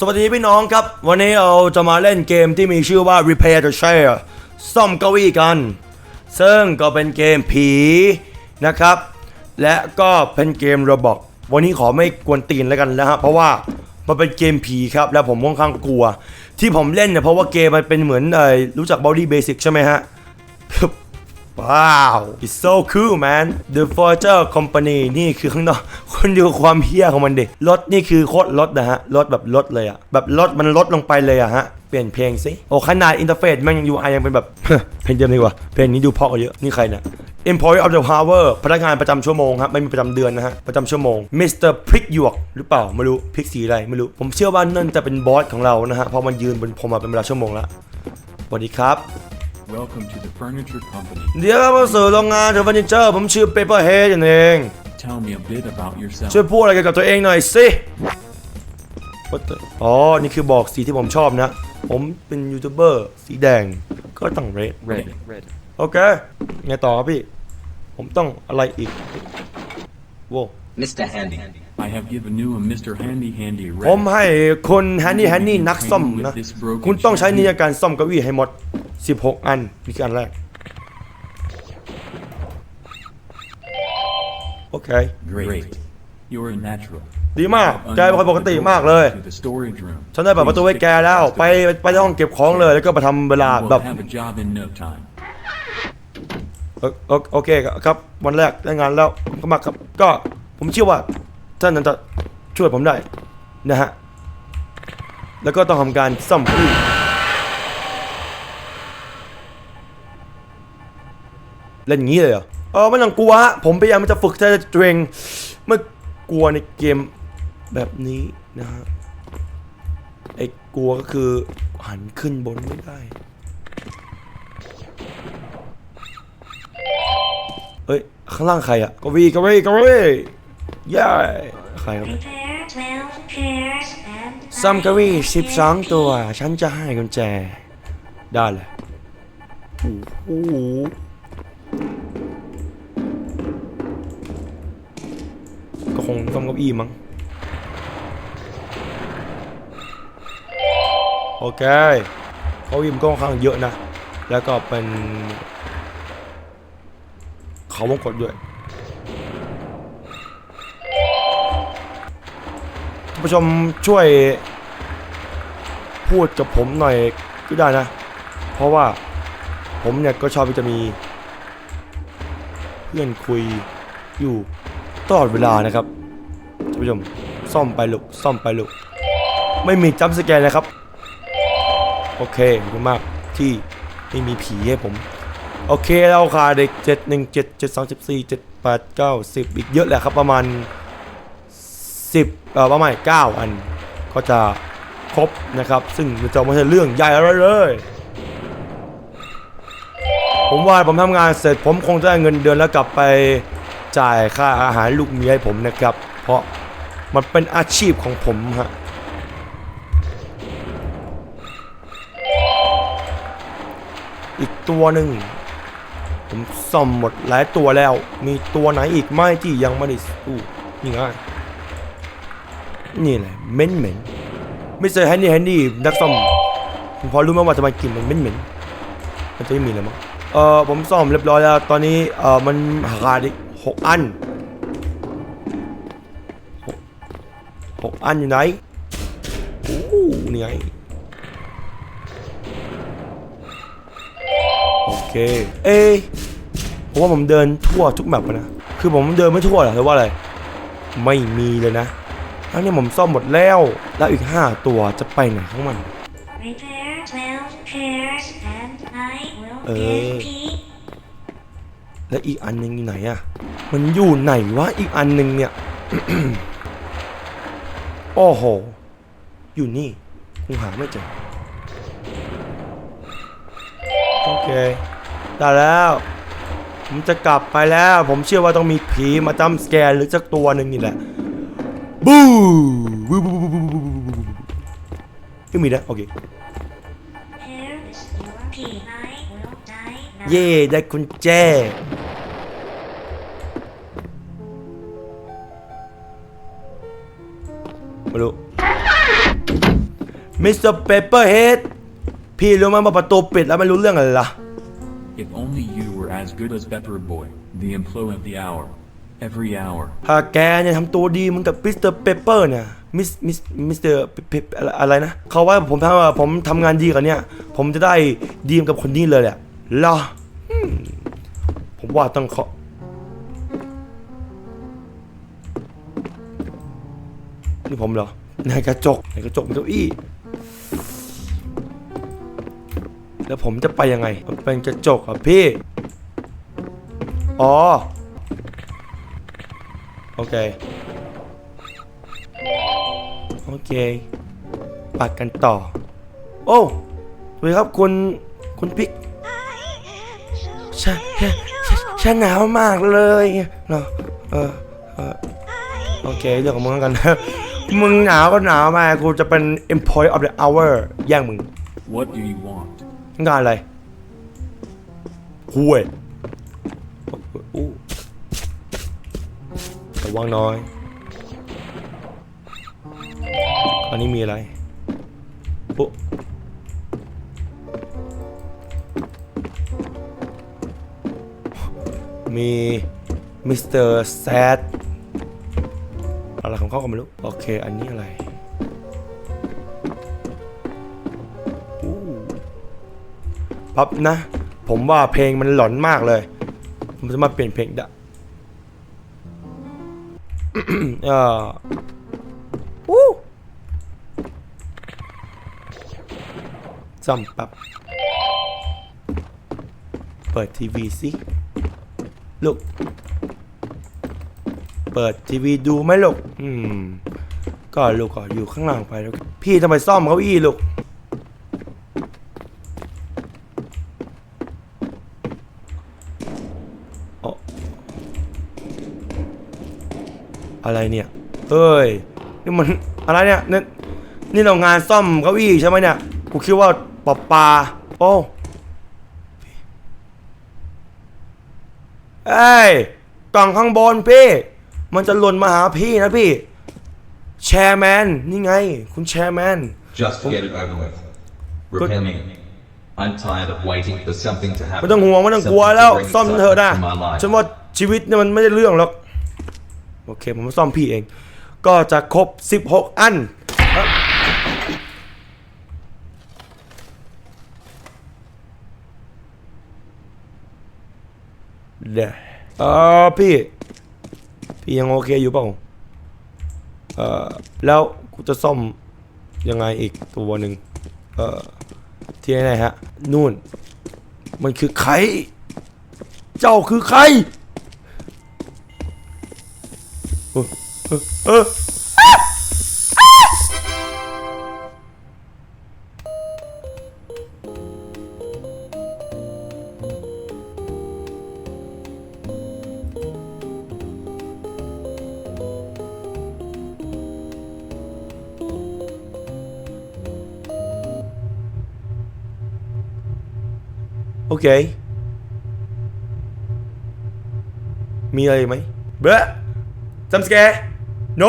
สวัสดีพี่น้องครับ วันนี้เราจะมาเล่นเกมที่มีชื่อว่า Repair the Chair ซ่อมเก้าอี้กัน ซึ่งก็เป็นเกมผีนะครับ และก็เป็นเกมระบอกวันนี้ขอไม่กวนตีนแล้วกันนะฮะเพราะว่ามันเป็นเกมผีครับ แล้วผมค่อนข้างกลัว ที่ผมเล่นเนี่ยเพราะว่าเกมมันเป็นเหมือนเออรู้จัก Body Basic ใช่ไหมฮะ ว้าว it's so cool man the furniture company นี่คือข้างนอกคนดูความเฮี้ยของมันดิรถนี่คือโคตรรถนะฮะรถแบบรถเลยอะแบบรถมันลดลงไปเลยอะฮะเปลี่ยนเพลงสิโอ้ขนาดอินเทอร์เฟซแม่งยัง UI ยังเป็นแบบ เพลงเดิมดีกว่า เพลงนี้ดูเพาะกว่าเยอะ นี่ใครเนี่ย Employee of the Hour พนักงานประจำชั่วโมงครับ ไม่มีประจำเดือนนะฮะ ประจำชั่วโมง Mr. พริกหยวกหรือเปล่า ไม่รู้พริกสีอะไร ไม่รู้ ผมเชื่อว่านั่นจะเป็นบอสของเรานะฮะเพราะมันยืนบนผมมาเป็นเวลาชั่วโมงละสวัสดีครับ Welcome to the furniture company. เดี๋ยวเรามาสู่โรงงานเทอร์ฟอร์นิเจอร์ผมชื่อเปเปอร์เฮดเอง Tell me a bit about yourself. ช่วยพูดอะไรเกี่ยวกับตัวเองหน่อยสิ What the- อ๋อ นี่คือบอกสีที่ผมชอบนะ ผมเป็นยูทูบเบอร์สีแดง ก็ต้อง red red Red. โอเค ไงต่อครับพี่ ผมต้องอะไรอีกโว้ Mr. Handy. I have given you a Mr. Handy Handy ผม Red. ให้คนแฮนนี่แฮนนี่นักซ่อมนะ คุณต้องใช้นิยการซ่อมเก้าอี้ให้หมด 16 อันนี่คืออันแรก โอเค Great. You're a natural. ดีมากแกเป็นคนปกติมากเลย To the storage room. ฉันได้เปิดประตูให้แกแล้ว ไปไปที่ห้องเก็บของเลยแล้วก็ไปทำเวลา You แบบ will have a job in no time. โอโอโอเคครับวันแรกได้งานแล้วก็มาครับก็ผมเชื่อว่าท่านนั้นจะช่วยผมได้นะฮะ แล้วก็ต้องทำการซ่อมพื้น เล่นอย่างนี้เลยเหรอเออไม่ต้องกลัวฮะผมพยายามจะฝึกใจตัวเองไม่กลัวในเกมแบบนี้นะฮะไอ้กลัวก็คือหันขึ้นบนไม่ได้เฮ้ยข้างล่างใครอะกวีกวีกวีเย้ใครครับ Prepare 12 pairs and ซัมกวีสิบสองตัว ฉันจะให้กุญแจ ได้เลยโอ้โห งต้องเก้าอี้มั้งโอเคเก้าอี้มันก็ค่อนข้างเยอะนะ แล้วก็เป็น เขาวงกดด้วยท่านผู้ชมช่วย พูดกับผมหน่อยก็ได้นะ เพราะว่าผมเนี่ยก็ชอบที่จะมี เพื่อนคุยอยู่ตลอดเวลานะครับานผู้ชมซ่อมไปลูกซ่อมไปลูกไม่มีจัมสแกนนะครับ โอเคขอบคุณมากที่ไม่มีผีให้ผม โอเคเราขาดเด็กเจ็ดหนึ่งเจ็ดเจ็ดสองสิบสี่เจ็ดแปดเก้าสิบอีกเยอะแหละครับประมาณสิบเอ่อประมาณเก้าอันก็จะครบนะครับ ซึ่งจะไม่ใช่เรื่องใหญ่อะไรเลย ผมว่าผมทำงานเสร็จผมคงจะได้เงินเดือนแล้วกลับไปจ่ายค่าอาหารลูกเมียให้ผมนะครับ เพราะ มันเป็นอาชีพของผมฮะอีกตัวหนึ่งผมซ่อมหมดหลายตัวแล้ว มีตัวไหนอีกไหมที่ยังไม่ได้สู้นี่ไงนี่แหละเหม็นเหม็นไม่ใช่แฮนดี้แฮนดี้นักซ่อมผมพอรู้ไหมว่าทำไมกลิ่นมันเหม็นเหม็นมันจะไม่มีแล้วมั้งเออผมซ่อมเรียบร้อยแล้ว ตอนนี้เออมันขาดอีกหกอัน หกอันอยู่ไหนโอ้นี่ไงโอเค เอ้ยผมว่าผมเดินทั่วทุกแมปแล้วนะ คือผมเดินไม่ทั่วหรอกหรือว่าอะไร ไม่มีเลยนะทั้งนี้ผมซ่อมหมดแล้ว แล้วอีก 5 ตัวจะไปไหนของมัน prepare 12 pairs and I will Ờ. give Pete และอีกอันหนึงอยู่ไหนอะ มันอยู่ไหนวะอีกอันหนึงเนี่ย โอ้โห อยู่นี่กูหาไม่เจอ โอเค ได้แล้ว ผมจะกลับไปแล้ว ผมเชื่อว่าต้องมีผีมาจ้ำสแกนหรือสักตัวหนึ่งนี่แหละ บูบูบูบูบูบูยังมีนะโอเค เย่ได้คุณแจ ไม่รู้มิสเตอร์เปเปอร์เฮดพี่รู้ไหมว่าประตูปิดแล้วไม่รู้เรื่องอะไรล่ะ If only you were as good as Pepper Boy, the employee of the hour. Every hour. ถ้าแกเนี่ยทำตัวดีเหมือนกับมิสเตอร์เปเปอร์เนี่ยมิสมิสมิสเตอร์อะไรนะเขาว่าผมทำผมทำงานดีกว่าเนี่ยผมจะได้ดีกับคนนี้เลยแหละเหรออืมผมว่าต้อง นี่ผมเหรอ ในกระจก ในกระจกมีเก้าอี้ แล้วผมจะไปยังไง มันเป็นกระจกอะพี่ อ๋อ โอเค โอเคปัดกันต่อ โอ้สวัสดีครับคุณ คุณพิกฉันฉันหนาวมากเลยเนาะเออเออโอเค เรื่องของมึงกันนะ มึงหนาวก็หนาวมากูจะเป็น employee of the hour แย่งมึง What do you want? งานอะไรห่วยอู้ระวังน้อย อันนี้มีอะไรปุ๊มีมิสเตอร์แซด อะไรของเขาก็ไม่รู้ โอเค อันนี้อะไรปั๊บนะ ผมว่าเพลงมันหลอนมากเลย ผมจะมาเปลี่ยนเพลงดะเออวู้จำปับ เปิดทีวีสิ ลูก เปิดทีวีดูไหมลูก อืม ก็ลูกก็อยู่ข้างหลังไปแล้วพี่ทำไมซ่อมเก้าอี้ลูก อะไรเนี่ย เอ้ย นี่มันอะไรเนี่ย นี่นี่เรางานซ่อมเก้าอี้ใช่ไหมเนี่ย กูคิดว่าปอบปลา โอ้เอ้ยกล่องข้างบนพี่ มันจะหล่นมาหาพี่นะพี่แชร์แมนนี่ไง คุณแชร์แมน Just get it over with. Repair me. I'm tired of waiting for something to happen. ไม่ต้องห่วงไม่ต้องกลัว Something to แล้ว bring ซ่อมเถอะนะ excitement to my life. ฉันว่าชีวิตเนี่ยมันไม่ได้เรื่องหรอก โอเค ผมมาซ่อมพี่เอง ก็จะครบ 16 อันเอ้าเดี๋ยวเออพี่ พี่ยังโอเคอยู่เปล่าเออแล้วกูจะซ่อมยังไงอีกตัวหนึ่งเออที่ไหนฮะ นู่น มันคือใคร เจ้าคือใครเออเออ โอเค มีอะไรไหมเบ้อจำสแกร์โน